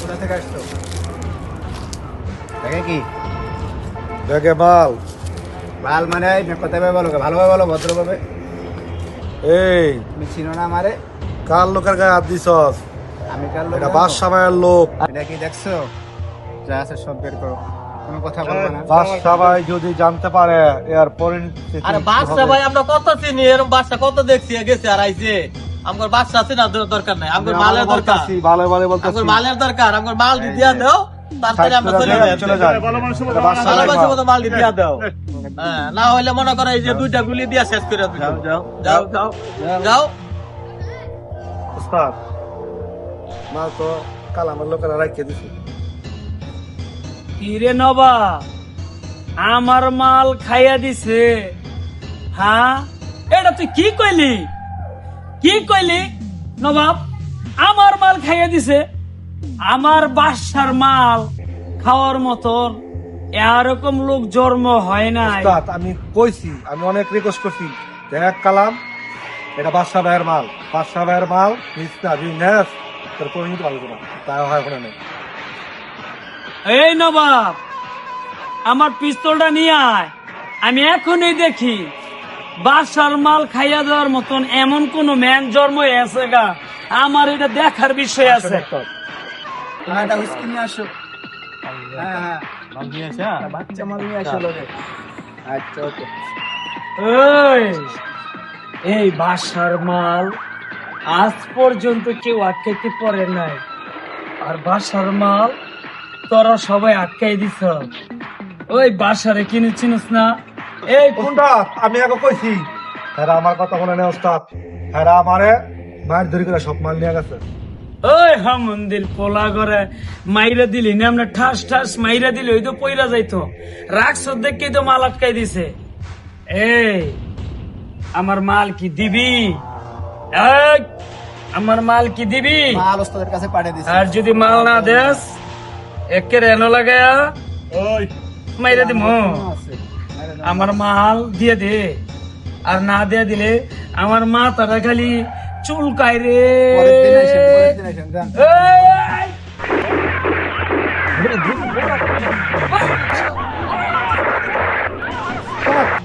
কোথা থেকে আসছো? দেখে কি? দেখে মাল ভালো মানে কথাভাবে বলো ভালোভাবে বলো ভদ্রভাবে। এই তুমি চিনো না আমারে? কার লোকের গায়ে হাত দিছস? আমি কার লোক এটা জানো? লোক। এটা কি দেখছ? যা আছে সব বের করো। কোনো কথা বলব না। বাদশা যদি জানতে পারে এর পরিণতি আরে আমরা কত চিনি এরকম বাচ্চা কত দেখছি গেছে আর আইছে। আমার বাচ্চা আছে না দরকার নাই। আমার আমি মালের দরকার। ভালো ভালো বলতেছি। আমার মালের দরকার আমার মাল দিয়া দাও তারপরে আমরা চলে যাই। মতো মাল দিয়া দাও। হ্যাঁ, না হইলে মনে করো এই যে দুইটা গুলি দিয়া শেষ করে দিও যাও যাও যাও যাও। উস্তাদ মাল তো কাল আমার লোকেরা রাখিয়ে দিছে। কিরে নবা আমার মাল খাইয়া দিছে। হ্যাঁ? এটা তুই কি কইলি? কি কইলি? নবাব আমার মাল খাইয়ে দিছে। আমার বাসার মাল খাওয়ার মতন এরকম লোক জন্ম হয় উস্তাদ আমি কইছি আমি অনেক রিকোয়েস্ট করছি। দেখ কালাম এটা বাদশা ভাইয়ের মাল। বাদশা ভাইয়ের মাল নিস না নেস। তোর পরিণতি ভালো না। তাই হয় ওখানে নেই। এই নবাব আমার পিস্তলটা নিয়ে আয়। আমি এখনই দেখি। বাসার মাল খাইয়া দেওয়ার মতন এমন কোন ম্যান জন্ম আছে গা? আমার এটা দেখার বিষয় আছে। হ্যাঁ হ্যাঁ। আচ্ছা এই বাসার মাল আজ পর্যন্ত কেউ আটকাইতে পারে নাই। আর বাসার মাল তোরা সবাই আটকাই দিছ। ওই বাসারে কিনে চিনিস না? এই কোন কোনটা আমি আগে কইছি। হ্যাঁ আমার কথা বলে নে ওস্তাদ। হ্যাঁ আমারে মায়ের ধরি করে সব মাল নিয়ে গেছে। ওই হামন্দির পোলা করে মাইরা দিলি না আমরা ঠাস ঠাস মাইরা দিলি ওই তো পইরা যাইতো। দেখে তো মাল আটকাই দিছে। এই আমার মাল কি দিবি? এই, আমার মাল কি দিবি? মাল ওস্তাদের কাছে পাঠিয়ে দিছি। আর যদি মাল না দেস একে রেনো লাগায়া ওই মাইরা দিম। আমার মাল দিয়ে দে। আর না দিয়ে দিলে আমার মা তারা খালি চুলকায় রে। পরের দিন আসেন পরের দিন আসেন যান। এই!